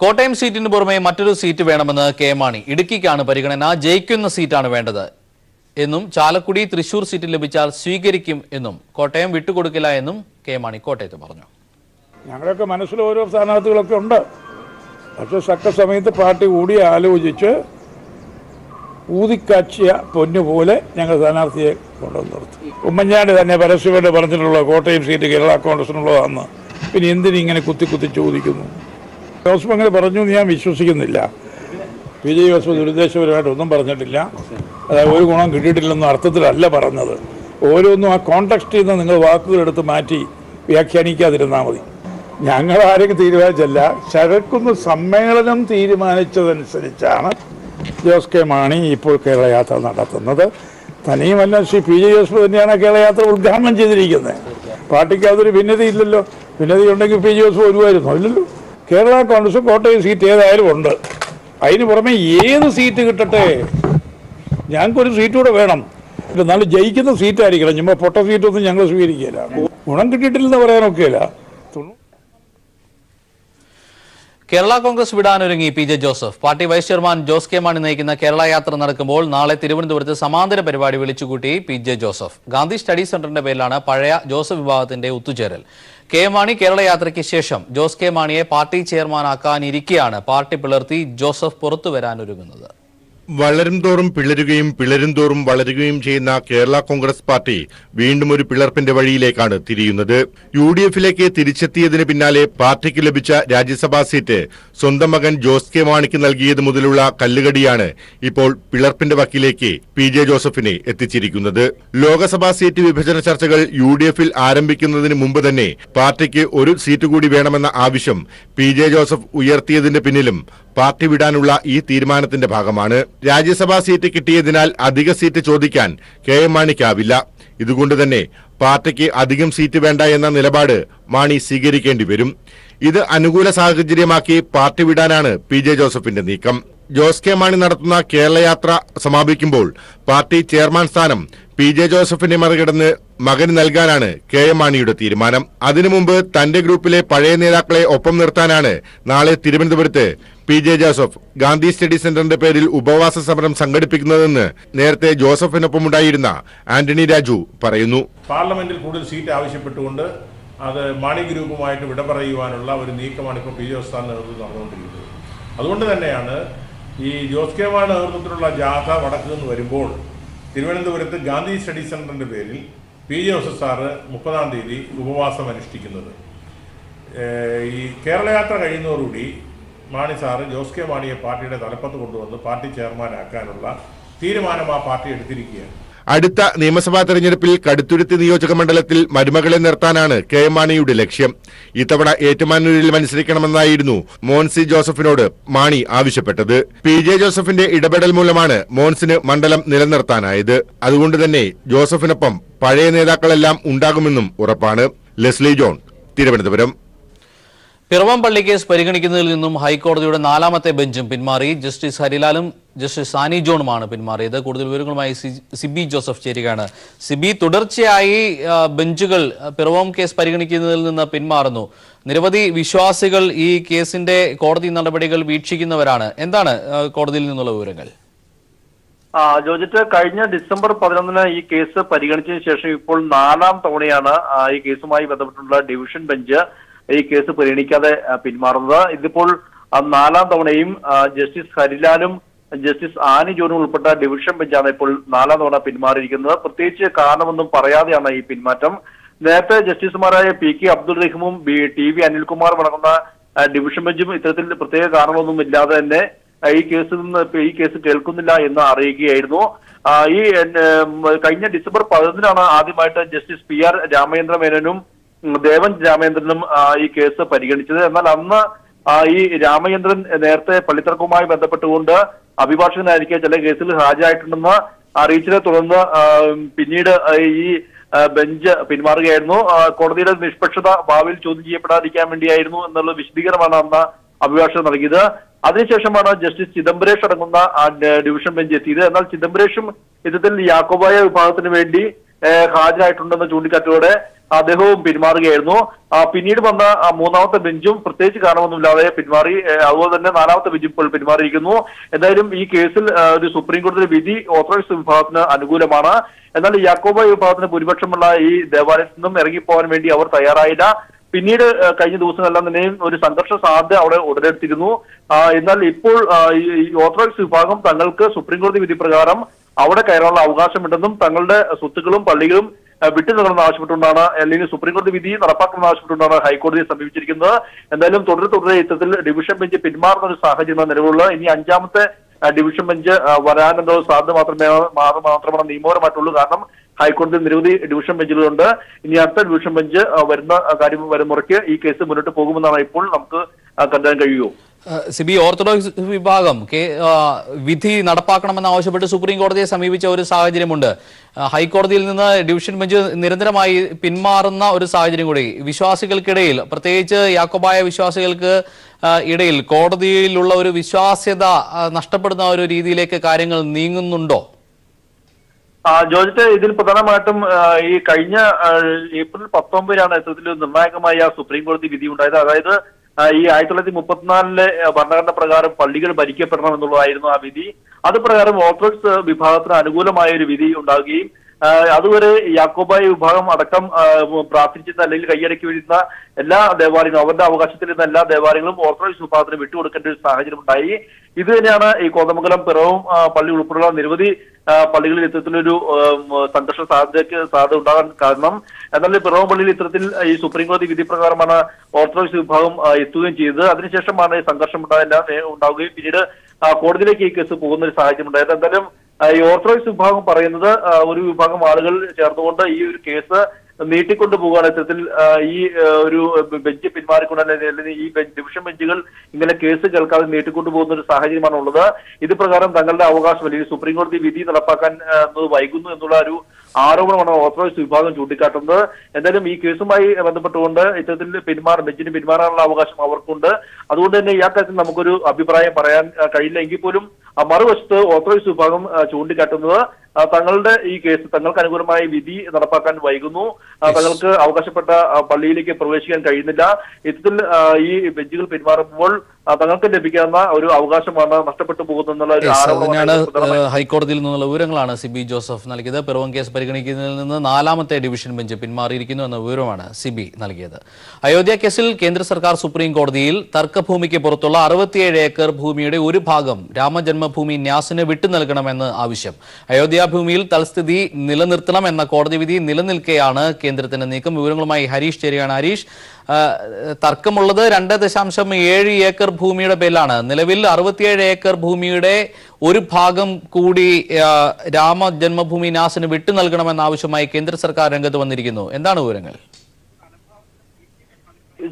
കോട്ടയം സീറ്റിന് പുറമെ മറ്റൊരു സീറ്റ് വേണമെന്ന് കെ മാണി. ഇടുക്കിക്കാണ് പരിഗണന. ജയിക്കുന്ന സീറ്റാണ് വേണ്ടത് എന്നും ചാലക്കുടി തൃശൂർ സീറ്റ് ലഭിച്ചാൽ സ്വീകരിക്കും എന്നും കോട്ടയം വിട്ടുകൊടുക്കില്ല എന്നും കെ മാണി കോട്ടയത്ത് പറഞ്ഞു. ഞങ്ങളൊക്കെ മനസ്സിൽ ഓരോ സ്ഥാനാർത്ഥികളൊക്കെ ഉണ്ട്. പക്ഷെ സക്ക സമയത്ത് പാർട്ടി കൂടി ആലോചിച്ച് ഊതിക്കാച്ചിയ പൊന്നുപോലെ ഞങ്ങൾ സ്ഥാനാർത്ഥിയെ കൊണ്ടുവന്ന് നിർത്തി. ഉമ്മൻചാണ്ടി തന്നെ പരസ്യമായിട്ട് പറഞ്ഞിട്ടുള്ള കോട്ടയം സീറ്റ് കേരള കോൺഗ്രസിനുള്ളതാണെന്ന്. പിന്നെ എന്തിനു ഇങ്ങനെ കുത്തി കുത്തി ചോദിക്കുന്നു? ജോസഫ് അങ്ങനെ പറഞ്ഞു എന്ന് ഞാൻ വിശ്വസിക്കുന്നില്ല. പി ജെ ജോസഫ് ദുരുദ്ദേശപരമായിട്ട് ഒന്നും പറഞ്ഞിട്ടില്ല. അതായത് ഒരു ഗുണം കിട്ടിയിട്ടില്ലെന്ന അർത്ഥത്തിലല്ല പറഞ്ഞത്. ഓരോന്നും ആ കോണ്ടക്സ്റ്റിൽ നിന്ന് നിങ്ങൾ വാക്കുകളെടുത്ത് മാറ്റി വ്യാഖ്യാനിക്കാതിരുന്നാൽ മതി. ഞങ്ങൾ ആരെങ്കിലും തീരുമാനിച്ചല്ല. ശരക്കുന്ന് സമ്മേളനം തീരുമാനിച്ചതനുസരിച്ചാണ് ജോസ് കെ മാണി ഇപ്പോൾ കേരള യാത്ര നടത്തുന്നത്. തനിയുമല്ല ശ്രീ പി ജെ ജോസഫ് തന്നെയാണ് കേരള യാത്ര ഉദ്ഘാടനം ചെയ്തിരിക്കുന്നത്. പാർട്ടിക്ക് അതൊരു ഭിന്നതയില്ലല്ലോ. ഭിന്നതയുണ്ടെങ്കിൽ പി ജെ ജോസഫ് ഒരുവായിരുന്നു ഇല്ലല്ലോ. കേരള കോൺഗ്രസ് കോട്ടയം സീറ്റ് ഏതായാലും ഉണ്ട്. അതിന് പുറമെ ഏത് സീറ്റ് കിട്ടട്ടെ? ഞങ്ങൾക്കൊരു സീറ്റ് കൂടെ വേണം. എന്നാലും ജയിക്കുന്ന സീറ്റായിരിക്കണം. ഞമ്മ പൊട്ട സീറ്റൊന്നും ഞങ്ങൾ സ്വീകരിക്കില്ല ഗുണം കിട്ടിയിട്ടില്ലെന്ന് പറയാനൊക്കെയില്ല. Kerala Congress വിടാനൊരുങ്ങി P J Joseph. Party vice chairman Jose K Mani നയിക്കുന്ന കേരള യാത്ര നടക്കുമ്പോൾ നാളെ തിരുവനന്തപുരത്ത് സമാന്തര പരിപാടി വിളിച്ചുകൂട്ടി P J Joseph. Gandhi study സെന്ററിന്റെ പേരിലാണ് പഴയ ജോസഫ് വിഭാഗത്തിന്റെ ഒത്തുചേരൽ. കെ മാണി കേരള യാത്രയ്ക്ക് ശേഷം ജോസ് കെ മാണിയെ പാർട്ടി ചെയർമാനാക്കാനിരിക്കെയാണ് പാർട്ടി പിളർത്തി ജോസഫ് പുറത്തു വരാനൊരുങ്ങുന്നത്. വളരും തോറും പിളരുകയും പിളരും തോറും വളരുകയും ചെയ്യുന്ന കേരള കോൺഗ്രസ് പാർട്ടി വീണ്ടും ഒരു പിളർപ്പിന്റെ വഴിയിലേക്കാണ് തിരിയുന്നത്. യു ഡി എഫിലേക്ക് തിരിച്ചെത്തിയതിന് പിന്നാലെ പാർട്ടിക്ക് ലഭിച്ച രാജ്യസഭാ സീറ്റ് സ്വന്തം മകൻ ജോസ് കെ മാണിക്ക് നൽകിയത് മുതലുള്ള കല്ലുകടിയാണ് ഇപ്പോൾ പിളർപ്പിന്റെ വക്കിലേക്ക് പി ജെ ജോസഫിനെ എത്തിച്ചിരിക്കുന്നത്. ലോക്സഭാ സീറ്റ് വിഭജന ചർച്ചകൾ യു ഡി എഫിൽ ആരംഭിക്കുന്നതിന് മുമ്പ് തന്നെ പാർട്ടിക്ക് ഒരു സീറ്റ് കൂടി വേണമെന്ന ആവശ്യം പി ജെ ജോസഫ് ഉയർത്തിയതിന്റെ പിന്നിലും പാർട്ടി വിടാനുള്ള ഈ തീരുമാനത്തിന്റെ ഭാഗമാണ്. രാജ്യസഭാ സീറ്റ് കിട്ടിയതിനാൽ അധിക സീറ്റ് ചോദിക്കാൻ കെ എം മാണിക്കാവില്ല. ഇതുകൊണ്ട് തന്നെ പാർട്ടിക്ക് അധികം സീറ്റ് വേണ്ട എന്ന നിലപാട് മാണി സ്വീകരിക്കേണ്ടി വരും. ഇത് അനുകൂല സാഹചര്യമാക്കി പാർട്ടി വിടാനാണ് പി ജെ ജോസഫിന്റെ നീക്കം. ജോസ് കെ മാണി നടത്തുന്ന കേരളയാത്ര സമാപിക്കുമ്പോൾ പാർട്ടി ചെയർമാൻ സ്ഥാനം പി ജെ ജോസഫിനെ മറികടന്ന് മകന് നൽകാനാണ് കെ എം മാണിയുടെ തീരുമാനം. അതിനു മുമ്പ് തന്റെ ഗ്രൂപ്പിലെ പഴയ നേതാക്കളെ ഒപ്പം നിർത്താനാണ് നാളെ തിരുവനന്തപുരത്ത് P J Joseph Gandhi study സെന്ററിന്റെ പേരിൽ ഉപവാസ സമരം സംഘടിപ്പിക്കുന്നതെന്ന് നേരത്തെ ജോസഫിനൊപ്പമുണ്ടായിരുന്ന ആന്റണി രാജു പറയുന്നു. പാർലമെന്റിൽ കൂടുതൽ സീറ്റ് ആവശ്യപ്പെട്ടുകൊണ്ട് അത് മാണി ഗ്രൂപ്പുമായിട്ട് വിട പറയുവാനുള്ള ഒരു നീക്കമാണ് ഇപ്പോൾ പി ജെ ജോസഫ് നടന്നുകൊണ്ടിരിക്കുന്നത്. അതുകൊണ്ട് തന്നെയാണ് ഈ ജോസ് കെ മാണി നേതൃത്വത്തിലുള്ള ജാഥ വടക്ക് നിന്ന് വരുമ്പോൾ തിരുവനന്തപുരത്ത് ഗാന്ധി സ്റ്റഡി സെന്ററിന്റെ പേരിൽ പി ജോസഫ് സാറ് മുപ്പതാം തീയതി ഉപവാസം അനുഷ്ഠിക്കുന്നത്. ഈ കേരളയാത്ര കഴിയുന്നതോടുകൂടി മാണി സാറ് ജോസ് കെ മാണിയെ പാർട്ടിയുടെ തലപ്പത്ത് കൊണ്ടുവന്ന് പാർട്ടി ചെയർമാനാക്കാനുള്ള തീരുമാനം ആ പാർട്ടി എടുത്തിരിക്കുകയാണ്. അടുത്ത നിയമസഭാ തെരഞ്ഞെടുപ്പിൽ കടുത്തുരുത്തി നിയോജക മണ്ഡലത്തിൽ മരുമകളെ നിർത്താനാണ് കെ എം മാണിയുടെ ലക്ഷ്യം. ഇത്തവണ ഏറ്റുമാനൂരിൽ മത്സരിക്കണമെന്നായിരുന്നു മോൻസി ജോസഫിനോട് മാണി ആവശ്യപ്പെട്ടത്. പി ജെ ജോസഫിന്റെ ഇടപെടൽ മൂലമാണ് മോൻസിന് മണ്ഡലം നിലനിർത്താനായത്. അതുകൊണ്ട് തന്നെ ജോസഫിനൊപ്പം പഴയ നേതാക്കളെല്ലാം ഉണ്ടാകുമെന്നും ഉറപ്പാണ്. Leslie John Thiruvananthapuram. പിറവം പള്ളി കേസ് പരിഗണിക്കുന്നതിൽ നിന്നും ഹൈക്കോടതിയുടെ നാലാമത്തെ ബെഞ്ചും പിന്മാറി. ജസ്റ്റിസ് ഹരിലാലും ജസ്റ്റിസ് സാനി ജോണുമാണ് പിന്മാറിയത്. കൂടുതൽ വിവരങ്ങളുമായി സിബി ജോസഫ് ചേരുകയാണ്. സിബി തുടർച്ചയായി ബെഞ്ചുകൾ പിറവോം കേസ് പരിഗണിക്കുന്നതിൽ നിന്ന് പിന്മാറുന്നു. നിരവധി വിശ്വാസികൾ ഈ കേസിന്റെ കോടതി നടപടികൾ വീക്ഷിക്കുന്നവരാണ്. എന്താണ് കോടതിയിൽ നിന്നുള്ള വിവരങ്ങൾ? ജോജിറ്റ് കഴിഞ്ഞ ഡിസംബർ പതിനൊന്നിന് ഈ കേസ് പരിഗണിച്ചതിന് ശേഷം ഇപ്പോൾ നാലാം തവണയാണ് ഈ കേസുമായി ബന്ധപ്പെട്ടുള്ള ഡിവിഷൻ ബെഞ്ച് ഈ കേസ് പരിഗണിക്കാതെ പിന്മാറുന്നത്. ഇതിപ്പോൾ നാലാം തവണയും ജസ്റ്റിസ് ഹരിലാലും ജസ്റ്റിസ് ആനി ജോൺ ഉൾപ്പെട്ട ഡിവിഷൻ ബെഞ്ചാണ് ഇപ്പോൾ നാലാം തവണ പിന്മാറിയിരിക്കുന്നത്. പ്രത്യേകിച്ച് കാരണമൊന്നും പറയാതെയാണ് ഈ പിന്മാറ്റം. നേരത്തെ ജസ്റ്റിസുമാരായ പി കെ അബ്ദുൾ റഹീമും ബി ടി വി അനിൽകുമാറും അടങ്ങുന്ന ഡിവിഷൻ ബെഞ്ചും ഇത്തരത്തിൽ പ്രത്യേക കാരണമൊന്നും ഇല്ലാതെ തന്നെ ഈ കേസിൽ നിന്ന് ഈ കേസ് കേൾക്കുന്നില്ല എന്ന് അറിയുകയായിരുന്നു ഈ കഴിഞ്ഞ ഡിസംബർ പതിനൊന്നിനാണ് ആദ്യമായിട്ട് ജസ്റ്റിസ് പി ആർ രാമചന്ദ്ര മേനോനും ദേവൻ രാമേന്ദ്രനും ഈ കേസ് പരിഗണിച്ചത്. എന്നാൽ അന്ന് ഈ രാമചന്ദ്രൻ നേരത്തെ പള്ളിത്തർക്കവുമായി ബന്ധപ്പെട്ടുകൊണ്ട് അഭിഭാഷകനായിരിക്കെ ചില കേസിൽ ഹാജരായിട്ടുണ്ടെന്ന് അറിയിച്ചതിനെ തുടർന്ന് പിന്നീട് ഈ ബെഞ്ച് പിന്മാറുകയായിരുന്നു കോടതിയുടെ നിഷ്പക്ഷത ഭാവിയിൽ ചോദ്യം ചെയ്യപ്പെടാതിരിക്കാൻ വേണ്ടിയായിരുന്നു എന്നുള്ള വിശദീകരണമാണ് അന്ന് അഭിഭാഷകൻ നൽകിയത്. അതിനുശേഷമാണ് ജസ്റ്റിസ് ചിദംബരേഷ് അടങ്ങുന്ന ഡിവിഷൻ ബെഞ്ച് എത്തിയത്. എന്നാൽ ചിദംബരേഷും ഇത്തരത്തിൽ യാക്കോബായ വിഭാഗത്തിന് വേണ്ടി ഹാജരായിട്ടുണ്ടെന്ന് ചൂണ്ടിക്കാട്ടിയോടെ അദ്ദേഹവും പിന്മാറുകയായിരുന്നു പിന്നീട് വന്ന മൂന്നാമത്തെ ബെഞ്ചും പ്രത്യേകിച്ച് കാരണമൊന്നുമില്ലാതെ പിന്മാറി അതുപോലെ തന്നെ നാലാമത്തെ ബെഞ്ചും ഇപ്പോൾ പിന്മാറിയിരിക്കുന്നു എന്തായാലും ഈ കേസിൽ ഒരു സുപ്രീം കോടതി വിധി ഓർത്തഡോക്സ് വിഭാഗത്തിന് അനുകൂലമാണ്. എന്നാൽ യാക്കോബ വിഭാഗത്തിന് ഭൂരിപക്ഷമുള്ള ഈ ദേവാലയത്തിൽ നിന്നും ഇറങ്ങിപ്പോകാൻ വേണ്ടി അവർ തയ്യാറായില്ല. പിന്നീട് കഴിഞ്ഞ ദിവസങ്ങളെല്ലാം തന്നെയും ഒരു സംഘർഷ സാധ്യത അവിടെ ഉടലെടുത്തിരുന്നു. എന്നാൽ ഇപ്പോൾ ഈ ഓത്തറൈസ് വിഭാഗം തങ്ങൾക്ക് സുപ്രീം കോടതി വിധി പ്രകാരം അവിടെ കയറാനുള്ള അവകാശമുണ്ടെന്നും തങ്ങളുടെ സ്വത്തുക്കളും പള്ളികളും വിട്ടു നൽകണമെന്ന് ആവശ്യപ്പെട്ടുകൊണ്ടാണ് അല്ലെങ്കിൽ സുപ്രീം കോടതി വിധി നടപ്പാക്കണമെന്ന് ആവശ്യപ്പെട്ടുകൊണ്ടാണ് ഹൈക്കോടതിയെ സമീപിച്ചിരിക്കുന്നത്. എന്തായാലും തുടരെ തുടരെ ഇത്തരത്തിൽ ഡിവിഷൻ ബെഞ്ച് പിന്മാറുന്ന ഒരു സാഹചര്യമാണ് നിലവിലുള്ളത്. ഇനി അഞ്ചാമത്തെ ഡിവിഷൻ ബെഞ്ച് വരാനുള്ള സാധ്യത മാത്രമേ മാത്രമാണ് നിയമപരമായിട്ടുള്ളൂ. കാരണം ഹൈക്കോടതി നിരവധി ഡിവിഷൻ ബെഞ്ചുകളുണ്ട്. ഇനി അടുത്ത ഡിവിഷൻ ബെഞ്ച് വരുന്ന കാര്യം വരും മുറയ്ക്ക് ഈ കേസ് മുന്നോട്ട് പോകുമെന്നാണ് ഇപ്പോൾ നമുക്ക് കരുതാൻ കഴിയൂ സിബി ഓർത്തഡോക്സ് വിഭാഗം കെ വിധി നടപ്പാക്കണമെന്ന് ആവശ്യപ്പെട്ട് സുപ്രീം കോടതിയെ സമീപിച്ച ഒരു സാഹചര്യമുണ്ട്. ഹൈക്കോടതിയിൽ നിന്ന് ഡിവിഷൻ ബെഞ്ച് നിരന്തരമായി പിന്മാറുന്ന ഒരു സാഹചര്യം കൂടി. വിശ്വാസികൾക്കിടയിൽ പ്രത്യേകിച്ച് യാക്കോബായ വിശ്വാസികൾക്ക് ഇടയിൽ കോടതിയിലുള്ള ഒരു വിശ്വാസ്യത നഷ്ടപ്പെടുന്ന ഒരു രീതിയിലേക്ക് കാര്യങ്ങൾ നീങ്ങുന്നുണ്ടോ? ജോജിറ്റ് ഇതിൽ പ്രധാനമായിട്ടും ഈ കഴിഞ്ഞ ഏപ്രിൽ പത്തൊമ്പതിനാണ് ഇത്തരത്തിൽ നിർണായകമായ സുപ്രീം കോടതി വിധി ഉണ്ടായത് അതായത് ഈ ആയിരത്തി തൊള്ളായിരത്തി മുപ്പത്തിനാലിലെ ഭരണഘടന പ്രകാരം പള്ളികൾ ഭരിക്കപ്പെടണം എന്നുള്ളതായിരുന്നു ആ വിധി. അത് പ്രകാരം ഓർത്തഡോക്സ് വിഭാഗത്തിന് അനുകൂലമായ ഒരു വിധി ഉണ്ടാകുകയും അതുവരെ യാക്കോബായ വിഭാഗം അടക്കം പ്രാർത്ഥിച്ചിരുന്ന അല്ലെങ്കിൽ കൈയടക്കി വരുന്ന എല്ലാ ദേവാലയങ്ങളും അവരുടെ അവകാശത്തിലിരുന്ന എല്ലാ ദേവാലയങ്ങളും ഓർത്തഡോക്സ് വിഭാഗത്തിന് വിട്ടുകൊടുക്കേണ്ട ഒരു സാഹചര്യം ഉണ്ടായി. ഇത് തന്നെയാണ് ഈ കോതമംഗലം പിറവും പള്ളി ഉൾപ്പെടെയുള്ള നിരവധി പള്ളികളിൽ ഇത്തരത്തിലൊരു സംഘർഷ സാധ്യതയ്ക്ക് സാധ്യത ഉണ്ടാകാൻ കാരണം. എന്നാൽ പിറവം പള്ളിയിൽ ഇത്തരത്തിൽ ഈ സുപ്രീം കോടതി വിധി പ്രകാരമാണ് ഓർത്തഡോക്സ് വിഭാഗം എത്തുകയും ചെയ്തത്. അതിനുശേഷമാണ് ഈ സംഘർഷം ഉണ്ടാവുകയും പിന്നീട് കോടതിയിലേക്ക് ഈ കേസ് പോകുന്ന ഒരു സാഹചര്യം ഉണ്ടായത്. എന്തായാലും ഈ ഓർത്തഡോക്സ് വിഭാഗം പറയുന്നത് ഒരു വിഭാഗം ആളുകൾ ചേർന്നുകൊണ്ട് ഈ ഒരു കേസ് നീട്ടിക്കൊണ്ടു പോകുകയാണ് ഇത്തരത്തിൽ ഈ ഒരു ബെഞ്ച് പിന്മാറിക്കൊണ്ട് അല്ലെങ്കിൽ ഈ ഡിവിഷൻ ബെഞ്ചുകൾ ഇങ്ങനെ കേസ് കേൾക്കാതെ നീട്ടിക്കൊണ്ടു പോകുന്ന ഒരു സാഹചര്യമാണ് ഉള്ളത് ഇത് പ്രകാരം തങ്ങളുടെ അവകാശം അല്ലെങ്കിൽ സുപ്രീം കോടതി വിധി നടപ്പാക്കാൻ വൈകുന്നു എന്നുള്ള ഒരു ആരോപണമാണ് ഓർത്തഡോക്സ് വിഭാഗം ചൂണ്ടിക്കാട്ടുന്നത്. എന്തായാലും ഈ കേസുമായി ബന്ധപ്പെട്ടുകൊണ്ട് ഇത്തരത്തിൽ പിന്മാറ ബെഞ്ചിന് പിന്മാറാനുള്ള അവകാശം അവർക്കുണ്ട്. അതുകൊണ്ട് തന്നെ ഈ കാര്യത്തിൽ നമുക്കൊരു അഭിപ്രായം പറയാൻ കഴിയില്ല എങ്കിൽ പോലും മറുവശത്ത് ഓർത്തഡോക്സ് വിഭാഗം ചൂണ്ടിക്കാട്ടുന്നത് തങ്ങളുടെ ഈ കേസ് തങ്ങൾക്ക് അനുകൂലമായ വിധി നടപ്പാക്കാൻ വൈകുന്നു. തങ്ങൾക്ക് അവകാശപ്പെട്ട പള്ളിയിലേക്ക് പ്രവേശിക്കാൻ കഴിയുന്നില്ല. ഇത്തരത്തിൽ ഈ ബെഞ്ചുകൾ പിന്മാറുമ്പോൾ തങ്ങൾക്ക് ലഭിക്കാവുന്ന ഒരു അവകാശമാണ് നഷ്ടപ്പെട്ടു ഏഹ്, ഹൈക്കോടതിയിൽ നിന്നുള്ള വിവരങ്ങളാണ് സിബി ജോസഫ് നൽകിയത്. പിറവം കേസ് പരിഗണിക്കുന്നതിൽ നിന്ന് നാലാമത്തെ ഡിവിഷൻ ബെഞ്ച് പിന്മാറിയിരിക്കുന്നു എന്ന വിവരമാണ് സിബി നൽകിയത്. അയോധ്യ കേസിൽ കേന്ദ്ര സർക്കാർ സുപ്രീം കോടതിയിൽ തർക്കഭൂമിക്ക് പുറത്തുള്ള അറുപത്തിയേഴ് ഏക്കർ ഭൂമിയുടെ ഒരു ഭാഗം രാമജന്മഭൂമി ന്യാസിന് വിട്ടു നൽകണമെന്ന് ആവശ്യം. അയോധ്യ ഭൂമിയിൽ തൽസ്ഥിതി നിലനിർത്തണം എന്ന കോടതി വിധി നിലനിൽക്കെയാണ് കേന്ദ്രത്തിന്റെ നീക്കം. വിവരങ്ങളുമായി ഹരീഷ് ചേരുകയാണ്. ഹരീഷ് തർക്കമുള്ളത് രണ്ട് ദശാംശം ഏഴ് ഏക്കർ ഭൂമിയുടെ പേരിലാണ്. നിലവിൽ അറുപത്തിയേഴ് ഏക്കർ ഭൂമിയുടെ ഒരു ഭാഗം കൂടി രാമജന്മഭൂമി രാമ ജന്മഭൂമി നാസിന് വിട്ടു നൽകണമെന്ന ആവശ്യമായി കേന്ദ്ര സർക്കാർ രംഗത്ത് വന്നിരിക്കുന്നു. എന്താണ് വിവരങ്ങൾ?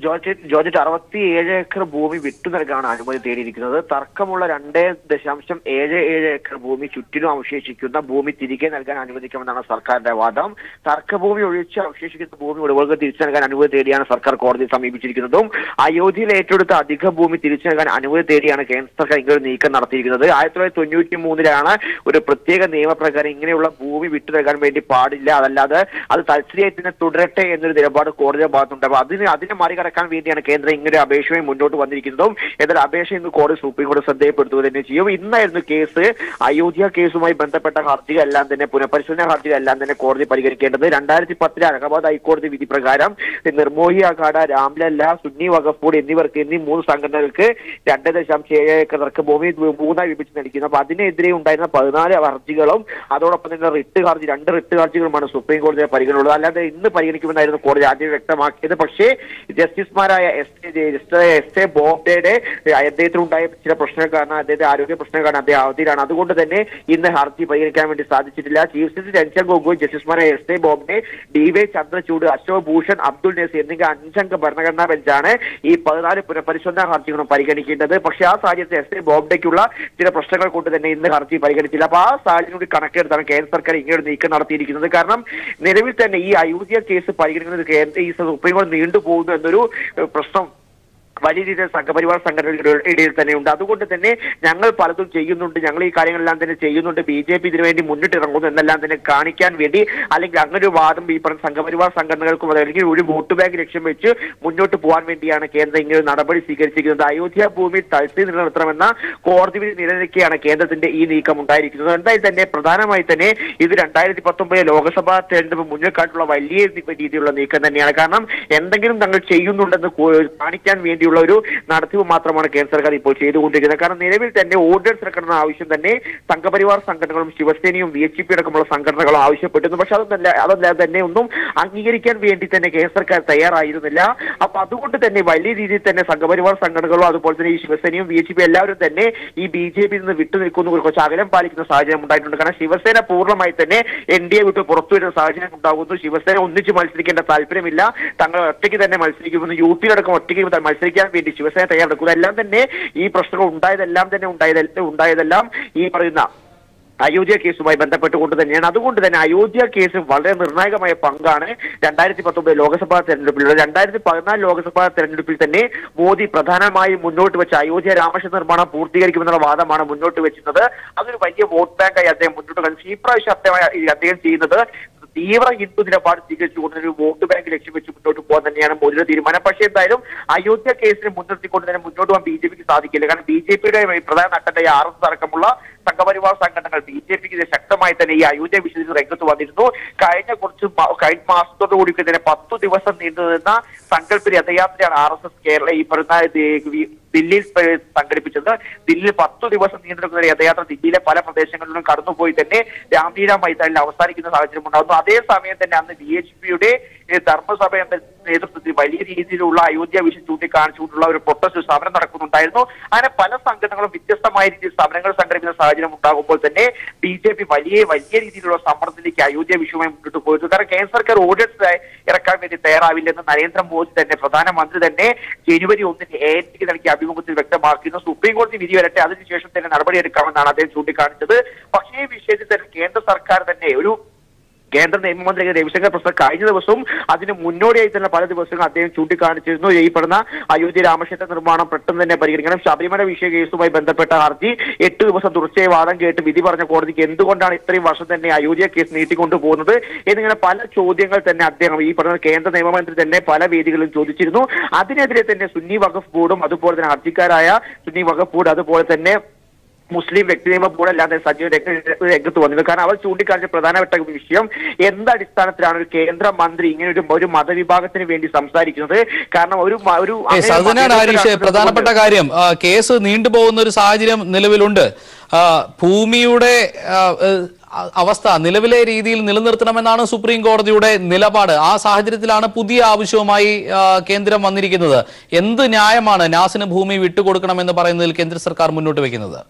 ജോർജ് ജോർജറ്റ് അറുപത്തി ഏഴ് ഏക്കർ ഭൂമി വിട്ടു നൽകാനാണ് അനുമതി തേടിയിരിക്കുന്നത്. തർക്കമുള്ള രണ്ട് ദശാംശം ഏഴ് ഏഴ് ഏക്കർ ഭൂമി ചുറ്റിനും അവശേഷിക്കുന്ന ഭൂമി തിരികെ നൽകാൻ അനുവദിക്കുമെന്നാണ് സർക്കാരിന്റെ വാദം. തർക്കഭൂമി ഒഴിച്ച് അവശേഷിക്കുന്ന ഭൂമി ഉടമകൾക്ക് തിരിച്ചു നൽകാൻ അനുമതി തേടിയാണ് സർക്കാർ കോടതിയെ സമീപിച്ചിരിക്കുന്നതും. അയോധ്യയിൽ ഏറ്റെടുത്ത അധിക ഭൂമി തിരിച്ചു നൽകാൻ അനുമതി തേടിയാണ് കേന്ദ്ര സർക്കാർ ഇങ്ങനെ ഒരു നീക്കം നടത്തിയിരിക്കുന്നത്. ആയിരത്തി തൊള്ളായിരത്തി തൊണ്ണൂറ്റി മൂന്നിലാണ് ഒരു പ്രത്യേക നിയമപ്രകാരം ഇങ്ങനെയുള്ള ഭൂമി വിട്ടു നൽകാൻ വേണ്ടി പാടില്ല. അതല്ലാതെ അത് തൽസ്ഥിതിയായി തന്നെ തുടരട്ടെ എന്നൊരു നിലപാട് കോടതിയുടെ ഭാഗത്തുണ്ട്. അപ്പൊ അതിന് അതിനെ മറികടക്കാൻ വേണ്ടിയാണ് കേന്ദ്രം ഇങ്ങനെ അപേക്ഷയും മുന്നോട്ട് വന്നിരിക്കുന്നതും. എന്നാൽ അപേക്ഷ ഇന്ന് കോടതി സുപ്രീം കോടതി ശ്രദ്ധയപ്പെടുത്തുക തന്നെ ചെയ്യും. ഇന്നായിരുന്നു കേസ്. അയോധ്യ കേസുമായി ബന്ധപ്പെട്ട ഹർജികളെല്ലാം തന്നെ പുനഃപരിശോധന ഹർജികളെല്ലാം തന്നെ കോടതി പരിഗണിക്കേണ്ടത്. രണ്ടായിരത്തി പത്തിലെ അലഹബാദ് ഹൈക്കോടതി വിധി പ്രകാരം നിർമോഹി അഖാഡ രാംലല്ല സുന്നി വഖഫ് എന്നിവർക്ക് എന്നീ മൂന്ന് സംഘടനകൾക്ക് രണ്ട് ദശാംശം ഏഴ് ഏക്കർക്ക് ഭൂമി മൂന്നായി വിഭജിച്ച് നൽകിയിരുന്നു. അപ്പൊ അതിനെതിരെ ഉണ്ടായിരുന്ന പതിനാല് ഹർജികളും അതോടൊപ്പം തന്നെ റിട്ട് ഹർജി രണ്ട് റിട്ട് ഹർജികളുമാണ് സുപ്രീം കോടതിയെ പരിഗണനയുള്ളത് അല്ലാതെ ഇന്ന് പരിഗണിക്കുമെന്നായിരുന്നു കോടതി ആദ്യം വ്യക്തമാക്കിയത്. പക്ഷേ ജസ്റ്റിസുമാരായ എസ് എസ് എ ബോബ്ഡയുടെ അദ്ദേഹത്തിനുണ്ടായ ചില പ്രശ്നങ്ങൾ കാരണം അദ്ദേഹത്തെ ആരോഗ്യ പ്രശ്നങ്ങൾ കാരണം അദ്ദേഹം അവധിയിലാണ്. അതുകൊണ്ട് തന്നെ ഇന്ന് ഹർജി പരിഹരിക്കാൻ വേണ്ടി സാധിച്ചിട്ടില്ല. ചീഫ് ജസ്റ്റിസ് രഞ്ജൻ ഗൊഗോയ് ജസ്റ്റിസുമാരായ S A Bobde D Y Chandrachud Ashok Bhushan Abdul Nazeer എന്നിവ അഞ്ചംഗ ഭരണഘടനാ ബെഞ്ചാണ് ഈ പതിനാല് പുനഃപരിശോധനാ ഹർജികളും പരിഗണിക്കേണ്ടത്. പക്ഷേ ആ സാഹചര്യത്തിൽ എസ് എ ബോബ്ഡയ്ക്കുള്ള ചില പ്രശ്നങ്ങൾ കൊണ്ട് തന്നെ ഇന്ന് ഹർജി പരിഗണിച്ചില്ല. അപ്പൊ ആ സാഹചര്യം കൂടി കണക്കെടുത്താണ് കേന്ദ്ര സർക്കാർ ഇങ്ങനെ നീക്കം നടത്തിയിരിക്കുന്നത്. കാരണം നിലവിൽ തന്നെ ഈ അയോധ്യ കേസ് പരിഗണിക്കുന്നത് കേന്ദ്ര ഈ സുപ്രീം കോടതി നീണ്ടുപോകുന്നു എന്നൊരു ഏഹ്, പ്രശ്നം വലിയ രീതിയിൽ സംഘപരിവാർ സംഘടനകളുടെ ഇടയിൽ തന്നെ ഉണ്ട്. അതുകൊണ്ട് തന്നെ ഞങ്ങൾ പലതും ചെയ്യുന്നുണ്ട്. ഞങ്ങൾ ഈ കാര്യങ്ങളെല്ലാം തന്നെ ചെയ്യുന്നുണ്ട്. ബി ജെ പി ഇതിനുവേണ്ടി മുന്നിട്ടിറങ്ങുന്നു എന്നെല്ലാം തന്നെ കാണിക്കാൻ വേണ്ടി. അല്ലെങ്കിൽ അങ്ങനെ ഒരു വാദം ഈ പറഞ്ഞ സംഘപരിവാർ സംഘടനകൾക്കും അല്ലെങ്കിൽ ഒരു വോട്ട് ബാങ്ക് ലക്ഷ്യം വെച്ച് മുന്നോട്ട് പോകാൻ വേണ്ടിയാണ് കേന്ദ്രം ഇങ്ങനെ ഒരു നടപടി സ്വീകരിച്ചിരിക്കുന്നത്. അയോധ്യ ഭൂമി തഴ്ത്തി നിലനിർത്തണമെന്ന കോടതി വിധി നിലനിൽക്കെയാണ് കേന്ദ്രത്തിന്റെ ഈ നീക്കം ഉണ്ടായിരിക്കുന്നത്. എന്തായാലും തന്നെ പ്രധാനമായി തന്നെ ഇത് രണ്ടായിരത്തി പത്തൊമ്പത് ലോക്സഭാ തെരഞ്ഞെടുപ്പ് മുന്നിൽ കണ്ടുള്ള വലിയ രീതിയിലുള്ള നീക്കം തന്നെയാണ്. കാരണം എന്തെങ്കിലും തങ്ങൾ ചെയ്യുന്നുണ്ടെന്ന് കാണിക്കാൻ വേണ്ടിയുള്ള ഒരു നടത്തിപ്പ് മാത്രമാണ് കേന്ദ്ര സർക്കാർ ഇപ്പോൾ ചെയ്തുകൊണ്ടിരിക്കുന്നത്. കാരണം നിലവിൽ തന്നെ ഓർഡിനൻസ് ഇറക്കണമെന്ന ആവശ്യം തന്നെ സംഘപരിവാർ സംഘടനകളും ശിവസേനയും വി എച്ച് പി അടക്കമുള്ള സംഘടനകളും ആവശ്യപ്പെട്ടിരുന്നു. പക്ഷെ അതൊന്നല്ല അതല്ലാതെ തന്നെ ഒന്നും അംഗീകരിക്കാൻ വേണ്ടി തന്നെ കേന്ദ്ര സർക്കാർ തയ്യാറായിരുന്നില്ല. അപ്പൊ അതുകൊണ്ട് തന്നെ വലിയ രീതിയിൽ തന്നെ സംഘപരിവാർ സംഘടനകളും അതുപോലെ തന്നെ ഈ ശിവസേനയും ബി എച്ച് പി എല്ലാവരും തന്നെ ഈ ബി ജെ പിയിൽ നിന്ന് വിട്ടുനിൽക്കുന്ന. കുറച്ച് അകലം പാലിക്കുന്ന സാഹചര്യം ഉണ്ടായിട്ടുണ്ട്. കാരണം ശിവസേന പൂർണമായി തന്നെ എൻ ഡി എ വിട്ട് പുറത്തു വരുന്ന സാഹചര്യം ഉണ്ടാകുന്നു. ശിവസേന ഒന്നിച്ച് മത്സരിക്കേണ്ട താല്പര്യമില്ല. തങ്ങൾ ഒറ്റയ്ക്ക് തന്നെ മത്സരിക്കുമെന്ന് യു പിയിലടക്കം ഒറ്റയ്ക്ക് മത്സരിക്കാൻ വേണ്ടി ശിവസേന തയ്യാറെടുക്കും. എല്ലാം തന്നെ ഈ പ്രശ്നങ്ങൾ ഉണ്ടായതെല്ലാം തന്നെ ഉണ്ടായത് ഉണ്ടായതെല്ലാം ഈ പറയുന്ന അയോധ്യ കേസുമായി ബന്ധപ്പെട്ടുകൊണ്ട് തന്നെയാണ്. അതുകൊണ്ട് തന്നെ അയോധ്യ കേസ് വളരെ നിർണായകമായ പങ്കാണ് രണ്ടായിരത്തി പത്തൊമ്പത് ലോക്സഭാ തെരഞ്ഞെടുപ്പിൽ രണ്ടായിരത്തി പതിനാല് ലോക്സഭാ തെരഞ്ഞെടുപ്പിൽ തന്നെ മോദി പ്രധാനമായും മുന്നോട്ട് വെച്ച അയോധ്യ രാമക്ഷേത്ര നിർമ്മാണം പൂർത്തീകരിക്കുമെന്നുള്ള വാദമാണ് മുന്നോട്ട് വെച്ചിരുന്നത്. അതൊരു വലിയ വോട്ട് ബാങ്കായി അദ്ദേഹം മുന്നോട്ട് കണ്ടു ഈ പ്രാവശ്യം അദ്ദേഹം അദ്ദേഹം ചെയ്യുന്നത് തീവ്ര ഹിന്ദു നിലപാട് സ്വീകരിച്ചുകൊണ്ട് ഒരു വോട്ട് ബാങ്ക് ലക്ഷ്യം വെച്ച് മുന്നോട്ട് പോകാൻ തന്നെയാണ് മോദിയുടെ തീരുമാനം. പക്ഷേ എന്തായാലും അയോധ്യ കേസിനെ മുൻനിർത്തിക്കൊണ്ട് തന്നെ മുന്നോട്ട് പോകാൻ ബി ജെ പിക്ക് സാധിക്കില്ല. കാരണം ബി ജെ പിയുടെ പ്രധാന നട്ടന്റെ ആർ എസ് അടക്കമുള്ള സംഘപരിവാർ സംഘടനകൾ ബി ജെ പിക്ക് ശക്തമായി തന്നെ ഈ അയോധ്യ വിഷയത്തിൽ രംഗത്ത് വന്നിരുന്നു. കഴിഞ്ഞ കുറച്ച് കഴിഞ്ഞ മാസത്തോടു കൂടി തന്നെ പത്തു ദിവസം നീണ്ടു നിന്ന സങ്കല്പ രഥയാത്രയാണ് ആർ എസ് എസ് കേരള ഈ പറയുന്ന ദില്ലിയിൽ സംഘടിപ്പിച്ചത്. ദില്ലിയിൽ പത്തു ദിവസം നീണ്ടുനിൽക്കുന്ന രഥയാത്ര ദില്ലിയിലെ പല പ്രദേശങ്ങളിലും കടന്നുപോയി തന്നെ രാംലീല മൈതാനിൽ അവസാനിക്കുന്ന സാഹചര്യം ഉണ്ടാകുന്നു അതേസമയം തന്നെ അന്ന് ബി എച്ച് പിയുടെ ധർമ്മസഭ എന്ന നേതൃത്വത്തിൽ വലിയ രീതിയിലുള്ള അയോധ്യ വിഷയം ചൂണ്ടിക്കാണിച്ചുകൊണ്ടുള്ള ഒരു പ്രൊട്ടസ്റ്റ് സമരം നടക്കുന്നുണ്ടായിരുന്നു. അങ്ങനെ പല സംഘടനകളും വ്യത്യസ്തമായ രീതിയിൽ സമരങ്ങൾ സംഘടിപ്പിക്കുന്ന സാഹചര്യം ഉണ്ടാകുമ്പോൾ തന്നെ ബി ജെ പി വലിയ വലിയ രീതിയിലുള്ള സമ്മർദ്ദത്തിലേക്ക് അയോധ്യ വിഷയവുമായി മുന്നോട്ട് പോയിരുന്നു കാരണം കേന്ദ്ര സർക്കാർ ഓർഡിനൻസ് ഇറക്കാൻ വേണ്ടി തയ്യാറാവില്ലെന്ന് നരേന്ദ്രമോദി തന്നെ പ്രധാനമന്ത്രി തന്നെ ജനുവരി ഒന്നിന് എ എൻ ടിക്ക് നൽകിയ അഭിമുഖത്തിൽ വ്യക്തമാക്കിയിരുന്നു സുപ്രീം കോടതി വിധി വരട്ടെ അതിനുശേഷം തന്നെ നടപടിയെടുക്കാമെന്നാണ് അദ്ദേഹം ചൂണ്ടിക്കാണിച്ചത്. പക്ഷേ ഈ വിഷയത്തിൽ തന്നെ കേന്ദ്ര സർക്കാർ തന്നെ ഒരു കേന്ദ്ര നിയമമന്ത്രി രവിശങ്കർ പ്രസാദ് കഴിഞ്ഞ ദിവസവും അതിന് മുന്നോടിയായി തന്നെ പല ദിവസങ്ങളും അദ്ദേഹം ചൂണ്ടിക്കാണിച്ചിരുന്നു. ഈ പറഞ്ഞ അയോധ്യ രാമക്ഷേത്ര നിർമ്മാണം പെട്ടെന്ന് തന്നെ പരിഗണിക്കണം ശബരിമല വിഷയ കേസുമായി ബന്ധപ്പെട്ട ഹർജി എട്ട് ദിവസം തുടർച്ചയായി വാദം കേട്ട് വിധി പറഞ്ഞ കോടതിക്ക് എന്തുകൊണ്ടാണ് ഇത്രയും വർഷം തന്നെ അയോധ്യ കേസ് നീട്ടിക്കൊണ്ടു പോകുന്നത്? എന്നിങ്ങനെ പല ചോദ്യങ്ങൾ തന്നെ അദ്ദേഹം ഈ പറഞ്ഞ കേന്ദ്ര നിയമമന്ത്രി തന്നെ പല വേദികളിൽ ചോദിച്ചിരുന്നു. അതിനെതിരെ തന്നെ സുന്നി വഖഫ് ബോർഡും അതുപോലെ തന്നെ ഹർജിക്കാരായ സുന്നി വഖഫ് ബോർഡ് അതുപോലെ തന്നെ മുസ്ലിം വ്യക്തിനിയമ ബോർഡ് അല്ലാതെ സജീവ രംഗ- രംഗത്ത് വന്നിരുന്നു. കാരണം അവർ ചൂണ്ടിക്കാണിച്ച പ്രധാനപ്പെട്ട വിഷയം എന്തടിസ്ഥാനത്തിലാണ് ഒരു കേന്ദ്ര മന്ത്രി ഇങ്ങനെ ഒരു ഒരു മതവിഭാഗത്തിന് വേണ്ടി സംസാരിക്കുന്നത്? കാരണം ഒരു ഒരു പ്രധാനപ്പെട്ട കാര്യം കേസ് നീണ്ടുപോകുന്ന ഒരു സാഹചര്യം നിലവിലുണ്ട്. ഭൂമിയുടെ അവസ്ഥ നിലവിലെ രീതിയിൽ നിലനിർത്തണമെന്നാണ് സുപ്രീം കോടതിയുടെ നിലപാട്. ആ സാഹചര്യത്തിലാണ് പുതിയ ആവശ്യവുമായി കേന്ദ്രം വന്നിരിക്കുന്നത്. എന്ത് ന്യായമാണ് നാസിന് ഭൂമി വിട്ടുകൊടുക്കണമെന്ന് പറയുന്നതിൽ കേന്ദ്ര സർക്കാർ മുന്നോട്ട് വെക്കുന്നത്